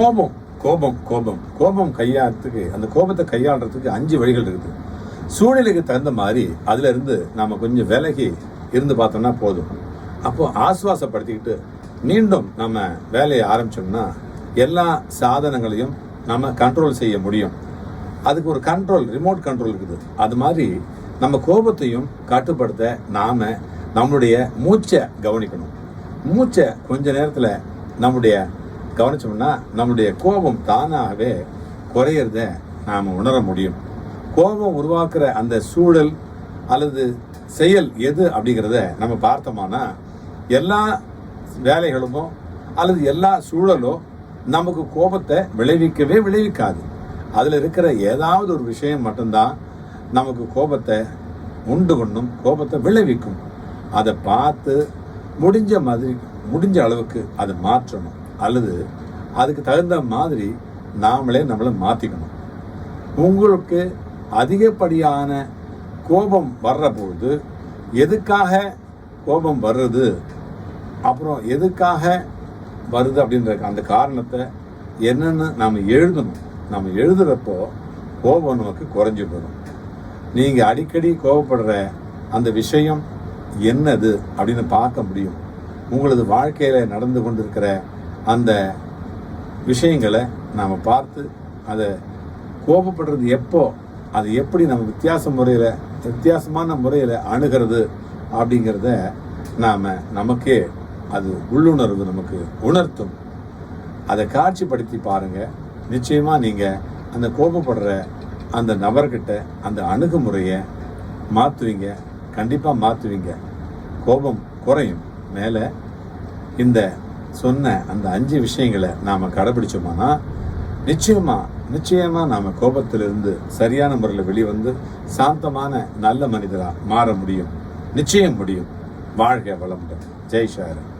கோபம் கோபம் கோபம். கோபம் கையாளுறதுக்கு அந்த கோபத்தை கையாளுறதுக்கு அஞ்சு வழிகள் இருக்குது. சூழ்நிலைக்கு தகுந்த மாதிரி அதுல இருந்து கொஞ்சம் விலகி இருந்து பார்த்தோம்னா போதும். அப்போது ஆஸ்வாசப்படுத்திக்கிட்டு மீண்டும் நம்ம வேலையை ஆரம்பிச்சோம்னா எல்லா சாதனங்களையும் நம்ம கண்ட்ரோல் செய்ய முடியும். அதுக்கு ஒரு கண்ட்ரோல் ரிமோட் கண்ட்ரோல் இருக்குது. அது மாதிரி நம்ம கோபத்தையும் கட்டுப்படுத்த நாம் நம்மளுடைய மூச்சை கவனிக்கணும். மூச்சை கொஞ்ச நேரத்தில் நம்முடைய கவனிச்சோம்னா நம்முடைய கோபம் தானாகவே குறையிறத நாம் உணர முடியும். கோபம் உருவாக்குற அந்த சூழல் அல்லது செயல் எது அப்படிங்கிறத நம்ம பார்த்தோம்னா எல்லா வேலைகளுமோ அல்லது எல்லா சூழலோ நமக்கு கோபத்தை விளைவிக்கவே விளைவிக்காது. அதில் இருக்கிற ஏதாவது ஒரு விஷயம் மட்டும்தான் நமக்கு கோபத்தை உண்டு பண்ணும் கோபத்தை விளைவிக்கும். அதை பார்த்து முடிஞ்ச மாதிரி முடிஞ்ச அளவுக்கு அதை மாற்றணும். அல்லது அதுக்கு தகுந்த மாதிரி நாமளே நம்மளை மாற்றிக்கணும் உங்களுக்கு அதிகப்படியான கோபம் வர்ற போது எதுக்காக கோபம் வர்றது? அப்புறம் எதுக்காக வருது அப்படின்ற அந்த காரணத்தை என்னென்னு நாம் எழுதணும். நம்ம எழுதுகிறப்போ கோபம் நமக்கு குறைஞ்சி போயிடும். நீங்கள் அடிக்கடி கோபப்படுற அந்த விஷயம் என்னது அப்படின்னு பார்க்க முடியும். உங்களது வாழ்க்கையில் நடந்து கொண்டிருக்கிற அந்த விஷயங்களை நாம் பார்த்து அதை கோபப்படுறது எப்போ அது எப்படி நம்ம வித்தியாச முறையில் வித்தியாசமான முறையில் அணுகிறது அப்படிங்கிறத நாம் நமக்கே அது உள்ளுணர்வு நமக்கு உணர்த்தும். அதை காட்சிப்படுத்தி பாருங்கள் நிச்சயமாக நீங்கள் அந்த கோபப்படுற அந்த நபர்கிட்ட அந்த அணுகுமுறையை மாற்றுவீங்க கண்டிப்பாக மாற்றுவீங்க கோபம் குறையும். மேலே இந்த சொன்ன அந்த அஞ்சு விஷயங்களை நாம கடைபிடிச்சோம்னா நிச்சயமா நிச்சயமா நாம கோபத்திலிருந்து சரியான முறையில் வெளிவந்து சாந்தமான நல்ல மனிதரா மாற முடியும். நிச்சயம் முடியும். வாழ்க வளமுடன். ஜெய் ஷாரன்.